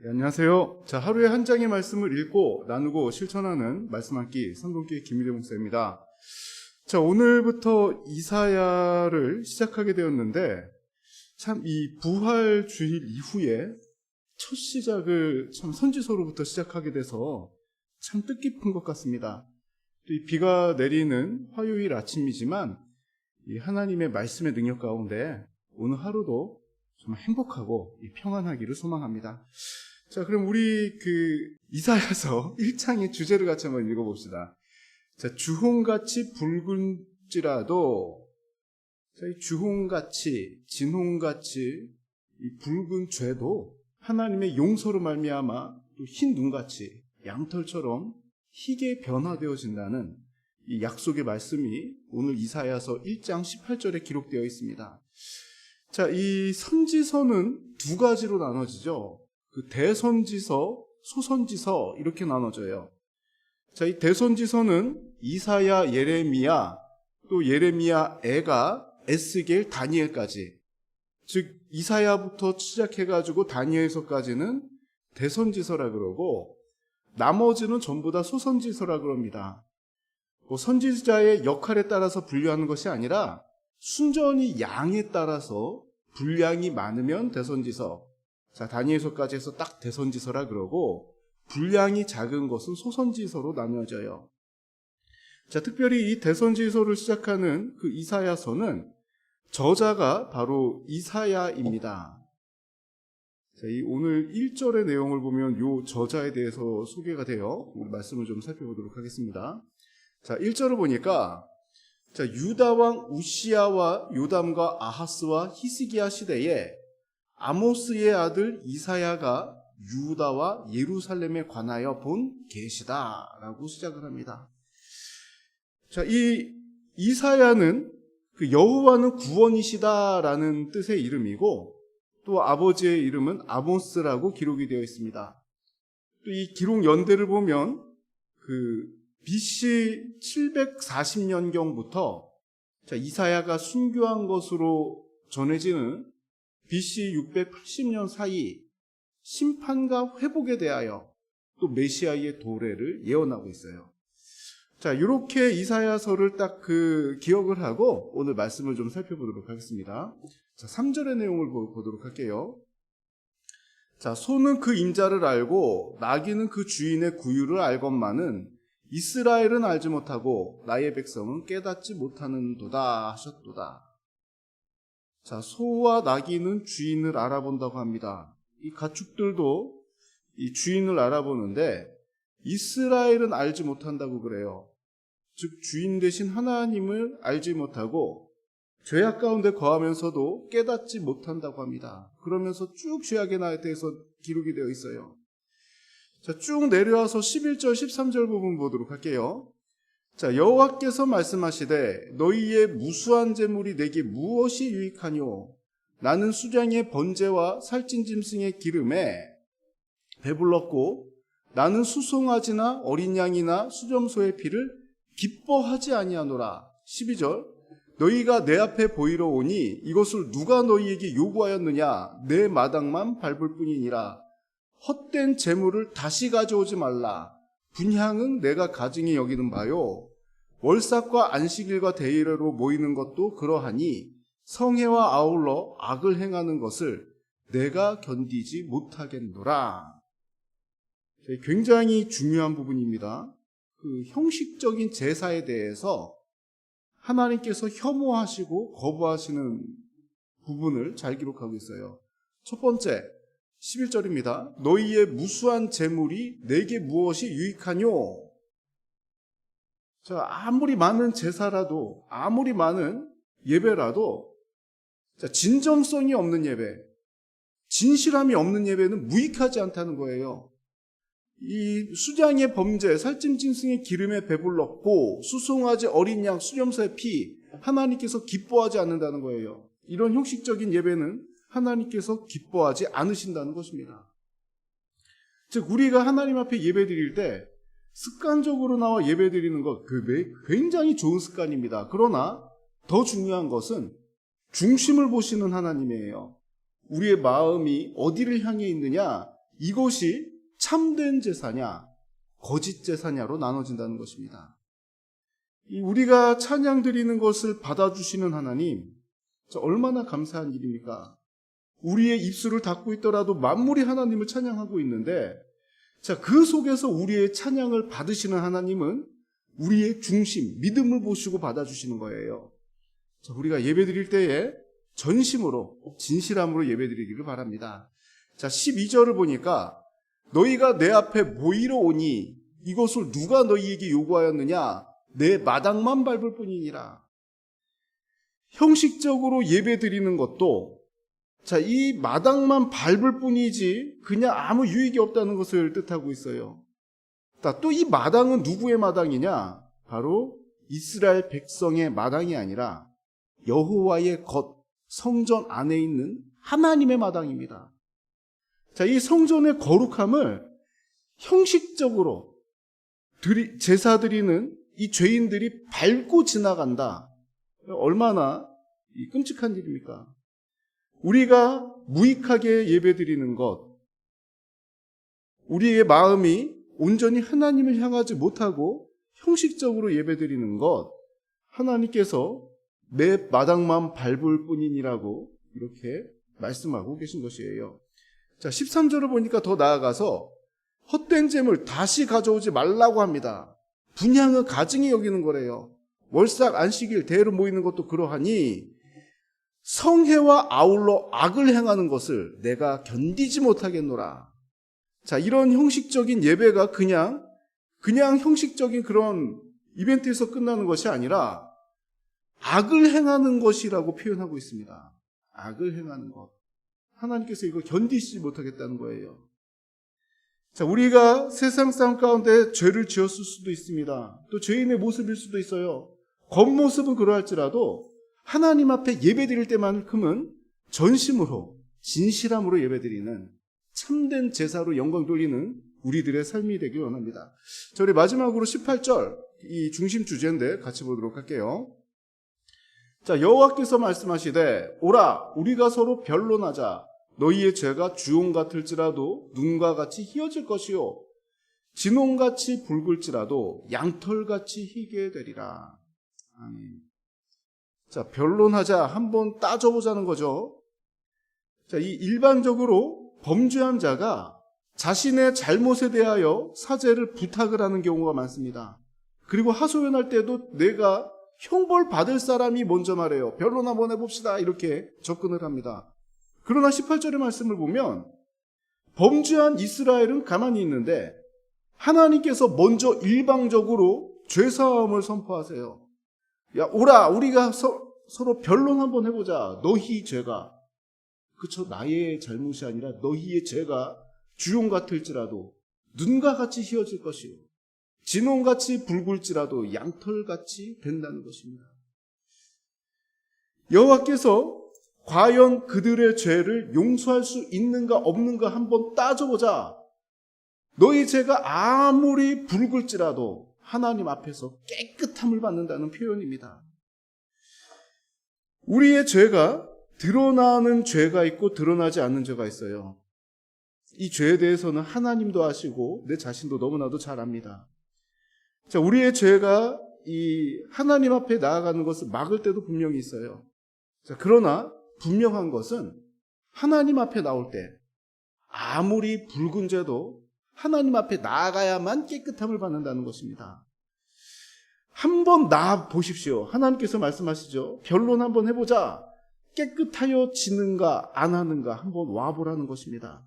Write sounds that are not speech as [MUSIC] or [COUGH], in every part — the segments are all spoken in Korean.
네, 안녕하세요. 자, 하루에 한 장의 말씀을 읽고 나누고 실천하는 말씀 한끼 성동기 김일혜 목사입니다. 자, 오늘부터 이사야를 시작하게 되었는데 참 이 부활 주일 이후에 첫 시작을 참 선지서로부터 시작하게 돼서 참 뜻깊은 것 같습니다. 또 이 비가 내리는 화요일 아침이지만 이 하나님의 말씀의 능력 가운데 오늘 하루도 정말 행복하고 이 평안하기를 소망합니다. 자, 그럼 우리 그 이사야서 [LAUGHS] 1장의 주제를 같이 한번 읽어봅시다. 자, 주홍같이 붉은지라도 자, 이 주홍같이 진홍같이 이 붉은 죄도 하나님의 용서로 말미암아 또 흰 눈같이 양털처럼 희게 변화되어진다는 이 약속의 말씀이 오늘 이사야서 1장 18절에 기록되어 있습니다. 자, 이 선지서는 두 가지로 나눠지죠. 그 대선지서, 소선지서 이렇게 나눠져요. 자, 이 대선지서는 이사야, 예레미야, 또 예레미야 애가 에스겔, 다니엘까지. 즉 이사야부터 시작해 가지고 다니엘서까지는 대선지서라 그러고 나머지는 전부 다 소선지서라 그럽니다. 뭐 선지자의 역할에 따라서 분류하는 것이 아니라 순전히 양에 따라서 분량이 많으면 대선지서, 자 다니엘서까지 해서 딱 대선지서라 그러고 분량이 작은 것은 소선지서로 나뉘어져요. 자 특별히 이 대선지서를 시작하는 그 이사야서는 저자가 바로 이사야입니다. 자, 이 오늘 1절의 내용을 보면 요 저자에 대해서 소개가 돼요. 말씀을 좀 살펴보도록 하겠습니다. 자, 1절을 보니까 자, 유다 왕 우시아와 요담과 아하스와 히스기야 시대에 아모스의 아들 이사야가 유다와 예루살렘에 관하여 본 계시다라고 시작을 합니다. 자, 이 이사야는 그 여호와는 구원이시다라는 뜻의 이름이고 또 아버지의 이름은 아모스라고 기록이 되어 있습니다. 또 이 기록 연대를 보면 그 BC 740년경부터 이사야가 순교한 것으로 전해지는 BC 680년 사이 심판과 회복에 대하여 또 메시아의 도래를 예언하고 있어요. 자, 이렇게 이사야서를 딱 그 기억을 하고 오늘 말씀을 좀 살펴보도록 하겠습니다. 자, 3절의 내용을 보- 보도록 할게요. 자, 소는 그 임자를 알고 나귀는 그 주인의 구유를 알건만은 이스라엘은 알지 못하고 나의 백성은 깨닫지 못하는도다 하셨도다. 자, 소와 나귀는 주인을 알아본다고 합니다. 이 가축들도 이 주인을 알아보는데 이스라엘은 알지 못한다고 그래요. 즉 주인 되신 하나님을 알지 못하고 죄악 가운데 거하면서도 깨닫지 못한다고 합니다. 그러면서 쭉 죄악에 나에 대해서 기록이 되어 있어요. 자, 쭉 내려와서 11절, 13절 부분 보도록 할게요. 자, 여호와께서 말씀하시되 너희의 무수한 재물이 내게 무엇이 유익하뇨? 나는 수장의 번제와 살찐 짐승의 기름에 배불렀고 나는 수송아지나 어린 양이나 수점소의 피를 기뻐하지 아니하노라. 12절 너희가 내 앞에 보이러 오니 이것을 누가 너희에게 요구하였느냐 내 마당만 밟을 뿐이니라. 헛된 재물을 다시 가져오지 말라. 분향은 내가 가증히 여기는 바요. 월삭과 안식일과 대일로 모이는 것도 그러하니 성회와 아울러 악을 행하는 것을 내가 견디지 못하겠노라. 굉장히 중요한 부분입니다. 그 형식적인 제사에 대해서 하나님께서 혐오하시고 거부하시는 부분을 잘 기록하고 있어요. 첫 번째, 11절입니다. 너희의 무수한 재물이 내게 무엇이 유익하뇨? 자, 아무리 많은 제사라도, 아무리 많은 예배라도, 자, 진정성이 없는 예배, 진실함이 없는 예배는 무익하지 않다는 거예요. 이 수장의 범죄, 살찜 짐승의 기름에 배불렀고 수송아지 어린 양 수렴사의 피 하나님께서 기뻐하지 않는다는 거예요. 이런 형식적인 예배는 하나님께서 기뻐하지 않으신다는 것입니다. 즉 우리가 하나님 앞에 예배 드릴 때 습관적으로 나와 예배 드리는 것그 굉장히 좋은 습관입니다. 그러나 더 중요한 것은 중심을 보시는 하나님이에요. 우리의 마음이 어디를 향해 있느냐 이것이 참된 제사냐, 거짓 제사냐로 나눠진다는 것입니다. 이 우리가 찬양 드리는 것을 받아주시는 하나님, 저 얼마나 감사한 일입니까? 우리의 입술을 닫고 있더라도 만물이 하나님을 찬양하고 있는데, 자, 그 속에서 우리의 찬양을 받으시는 하나님은 우리의 중심, 믿음을 보시고 받아주시는 거예요. 자, 우리가 예배 드릴 때에 전심으로, 진실함으로 예배 드리기를 바랍니다. 자, 12절을 보니까 너희가 내 앞에 모이러 오니 이것을 누가 너희에게 요구하였느냐? 내 마당만 밟을 뿐이니라. 형식적으로 예배 드리는 것도 자, 이 마당만 밟을 뿐이지 그냥 아무 유익이 없다는 것을 뜻하고 있어요. 또 이 마당은 누구의 마당이냐? 바로 이스라엘 백성의 마당이 아니라 여호와의 것 성전 안에 있는 하나님의 마당입니다. 자, 이 성전의 거룩함을 형식적으로 드리, 제사 드리는 이 죄인들이 밟고 지나간다. 얼마나 이 끔찍한 일입니까? 우리가 무익하게 예배 드리는 것, 우리의 마음이 온전히 하나님을 향하지 못하고 형식적으로 예배 드리는 것, 하나님께서 내 마당만 밟을 뿐이니라고 이렇게 말씀하고 계신 것이에요. 자, 13절을 보니까 더 나아가서 헛된 재물 다시 가져오지 말라고 합니다. 분양은 가증히 여기는 거래요. 월삭 안식일 대로 모이는 것도 그러하니 성회와 아울러 악을 행하는 것을 내가 견디지 못하겠노라. 자, 이런 형식적인 예배가 그냥 그냥 형식적인 그런 이벤트에서 끝나는 것이 아니라 악을 행하는 것이라고 표현하고 있습니다. 악을 행하는 것. 하나님께서 이걸 견디지 못하겠다는 거예요. 자, 우리가 세상 삶 가운데 죄를 지었을 수도 있습니다. 또 죄인의 모습일 수도 있어요. 겉모습은 그러할지라도 하나님 앞에 예배 드릴 때만큼은 전심으로, 진실함으로 예배 드리는 참된 제사로 영광 돌리는 우리들의 삶이 되길 원합니다. 자, 우리 마지막으로 18절, 이 중심 주제인데 같이 보도록 할게요. 자, 여호와께서 말씀하시되 오라 우리가 서로 변론하자 너희의 죄가 주홍 같을지라도 눈과 같이 희어질 것이요 진홍같이 붉을지라도 양털같이 희게 되리라. 아멘. 자, 변론하자 한번 따져보자는 거죠. 자, 이 일반적으로 범죄한 자가 자신의 잘못에 대하여 사죄를 부탁을 하는 경우가 많습니다. 그리고 하소연할 때도 내가 형벌 받을 사람이 먼저 말해요. 변론 한번 해봅시다. 이렇게 접근을 합니다. 그러나 18절의 말씀을 보면 범죄한 이스라엘은 가만히 있는데 하나님께서 먼저 일방적으로 죄사함을 선포하세요. 야, 오라, 우리가 서, 로 변론 한번 해보자. 너희 죄가. 그쵸, 나의 잘못이 아니라 너희의 죄가 주용 같을지라도 눈과 같이 휘어질 것이요. 진홍같이 붉을지라도 양털같이 된다는 것입니다. 여호와께서 과연 그들의 죄를 용서할 수 있는가 없는가 한번 따져보자. 너희 죄가 아무리 붉을지라도 하나님 앞에서 깨끗함을 받는다는 표현입니다. 우리의 죄가 드러나는 죄가 있고 드러나지 않는 죄가 있어요. 이 죄에 대해서는 하나님도 아시고 내 자신도 너무나도 잘 압니다. 자, 우리의 죄가 이 하나님 앞에 나아가는 것을 막을 때도 분명히 있어요. 자, 그러나 분명한 것은 하나님 앞에 나올 때 아무리 붉은 죄도 하나님 앞에 나아가야만 깨끗함을 받는다는 것입니다. 한번 나아 보십시오. 하나님께서 말씀하시죠. 변론 한번 해보자. 깨끗하여 지는가 안 하는가 한번 와보라는 것입니다.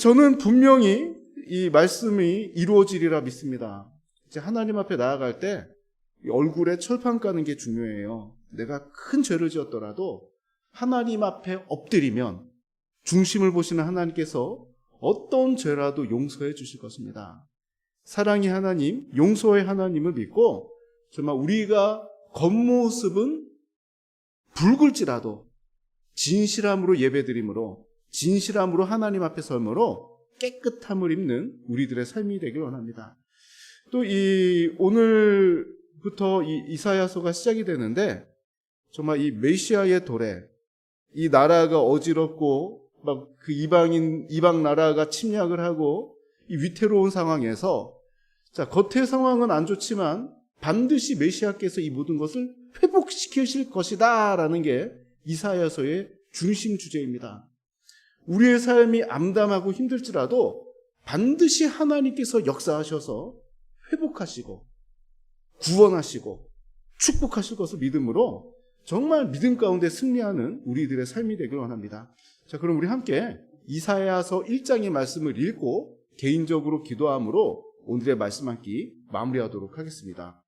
저는 분명히 이 말씀이 이루어지리라 믿습니다. 이제 하나님 앞에 나아갈 때 얼굴에 철판 까는 게 중요해요. 내가 큰 죄를 지었더라도 하나님 앞에 엎드리면 중심을 보시는 하나님께서 어떤 죄라도 용서해 주실 것입니다. 사랑의 하나님, 용서의 하나님을 믿고 정말 우리가 겉모습은 붉을지라도 진실함으로 예배드림으로 진실함으로 하나님 앞에 설므로 깨끗함을 입는 우리들의 삶이 되길 원합니다. 또 이 오늘부터 이 이사야서가 시작이 되는데 정말 이 메시아의 도래 이 나라가 어지럽고 막 그 이방인 이방 나라가 침략을 하고 이 위태로운 상황에서 자 겉의 상황은 안 좋지만 반드시 메시아께서 이 모든 것을 회복시키실 것이다라는 게 이사야서의 중심 주제입니다. 우리의 삶이 암담하고 힘들지라도 반드시 하나님께서 역사하셔서 회복하시고 구원하시고 축복하실 것을 믿음으로 정말 믿음 가운데 승리하는 우리들의 삶이 되길 원합니다. 자, 그럼 우리 함께 이사야서 1장의 말씀을 읽고 개인적으로 기도함으로 오늘의 말씀 한 끼 마무리하도록 하겠습니다.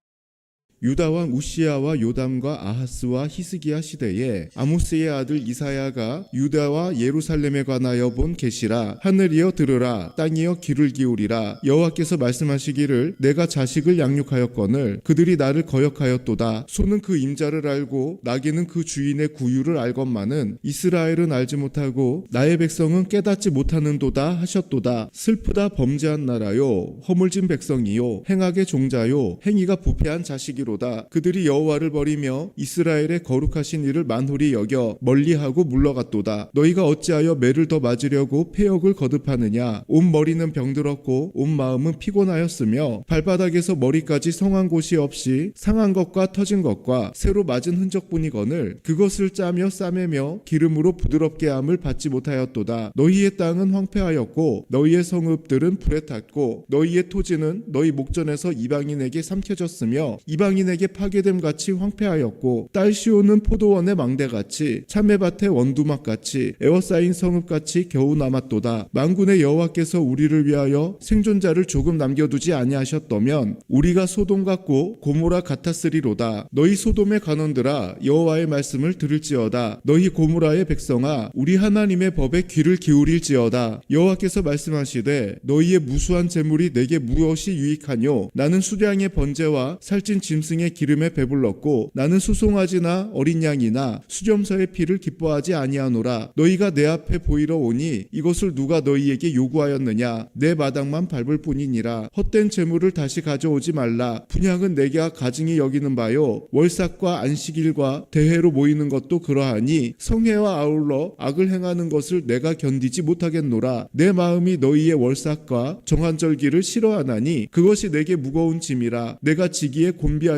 유다 왕 우시야와 요담과 아하스와 히스기야 시대에 아모스의 아들 이사야가 유다와 예루살렘에 관하여 본 계시라. 하늘이여 들으라. 땅이여 귀를 기울이라. 여호와께서 말씀하시기를 내가 자식을 양육하였거늘 그들이 나를 거역하였도다. 소는 그 임자를 알고 나귀는 그 주인의 구유를 알건만은 이스라엘은 알지 못하고 나의 백성은 깨닫지 못하는도다 하셨도다. 슬프다 범죄한 나라요. 허물진 백성이요. 행악의 종자요. 행위가 부패한 자식이로 다. 그들이 여호와를 버리며 이스라엘의 거룩하신 이를 만홀히 여겨 멀리하고 물러갔도다. 너희가 어찌하여 매를 더 맞으려고 폐역을 거듭하느냐? 온 머리는 병들었고 온 마음은 피곤하였으며 발바닥에서 머리까지 성한 곳이 없이 상한 것과 터진 것과 새로 맞은 흔적뿐이거늘 그것을 짜며 싸매며 기름으로 부드럽게 함을 받지 못하였도다. 너희의 땅은 황폐하였고 너희의 성읍들은 불에 탔고 너희의 토지는 너희 목전에서 이방인에게 삼켜졌으며 이방인 에게 파괴됨 같이 황폐하였고 딸 시오는 포도원의 망대같이 참외밭의 원두막같이 에워싸인 성읍같이 겨우 남았도다. 만군의 여호와께서 우리를 위하여 생존자를 조금 남겨두지 아니하셨더면 우리가 소돔 같고 고모라 같았으리로다. 너희 소돔의 간원들아 여호와의 말씀을 들을지어다. 너희 고모라의 백성아 우리 하나님의 법에 귀를 기울일지어다. 여호와께서 말씀하시되 너희의 무수한 재물이 내게 무엇이 유익하뇨? 나는 수량의 번제와 살찐 짐승 의 기름에 배불렀고 나는 수송아지나 어린 양이나 수렴서의 피를 기뻐하지 아니하노라. 너희가 내 앞에 보이러 오니 이것을 누가 너희에게 요구하였느냐? 내 마당만 밟을 뿐이니라. 헛된 재물을 다시 가져오지 말라. 분양은 내가 가증히 여기는 바요. 월삭과 안식일과 대회로 모이는 것도 그러하니 성회와 아울러 악을 행하는 것을 내가 견디지 못하겠노라. 내 마음이 너희의 월삭과 정한절기를 싫어하나니 그것이 내게 무거운 짐이라. 내가 지기에 곤비하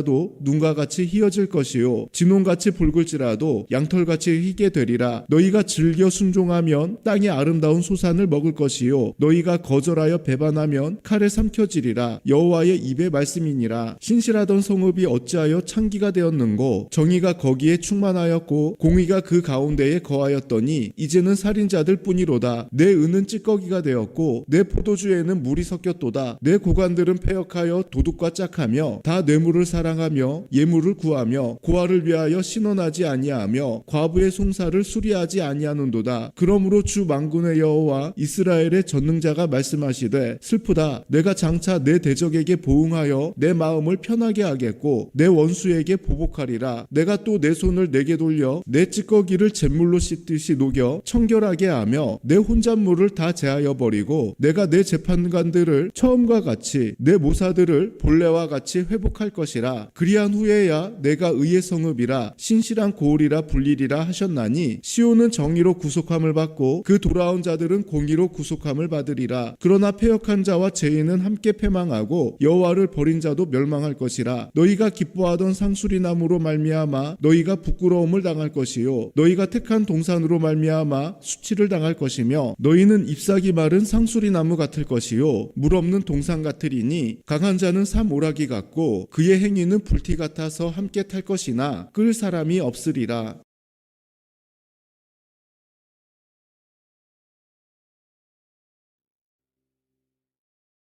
눈과 같이 희어질 것이요. 진홍같이 붉을지라도 양털같이 희게 되리라. 너희가 즐겨 순종하면 땅의 아름다운 소산을 먹을 것이요. 너희가 거절하여 배반하면 칼에 삼켜지리라. 여호와의 입의 말씀이니라. 신실하던 성읍이 어찌하여 창기가 되었는고? 정의가 거기에 충만하였고 공의가 그 가운데에 거하였더니 이제는 살인자들 뿐이로다. 내 은은 찌꺼기가 되었고 내 포도주에는 물이 섞였도다. 내 고관들은 폐역하여 도둑과 짝하며 다 뇌물을 사 랑하며 예물을 구하며 고아를 위하여 신원하지 아니하며 과부의 송사를 수리하지 아니하는도다. 그러므로 주 만군의 여호와 이스라엘의 전능자가 말씀하시되 슬프다. 내가 장차 내 대적에게 보응하여 내 마음을 편하게 하겠고 내 원수에게 보복하리라. 내가 또 내 손을 내게 돌려 내 찌꺼기를 잿물로 씻듯이 녹여 청결하게 하며 내 혼잣물을 다 제하여 버리고 내가 내 재판관들을 처음과 같이 내 모사들을 본래와 같이 회복할 것이라 그리한 후에야 내가 의의 성읍이라 신실한 고을이라 불리리라 하셨나니 시온은 정의로 구속함을 받고 그 돌아온 자들은 공의로 구속함을 받으리라. 그러나 패역한 자와 죄인은 함께 패망하고 여호와를 버린 자도 멸망할 것이라. 너희가 기뻐하던 상수리 나무로 말미암아 너희가 부끄러움을 당할 것이요. 너희가 택한 동산으로 말미암아 수치를 당할 것이며 너희는 잎사귀 마른 상수리 나무 같을 것이요. 물 없는 동산 같으리니 강한 자는 사모라기 같고 그의 행위 는 불티 같아서 함께 탈 것이나 끌 사람이 없으리라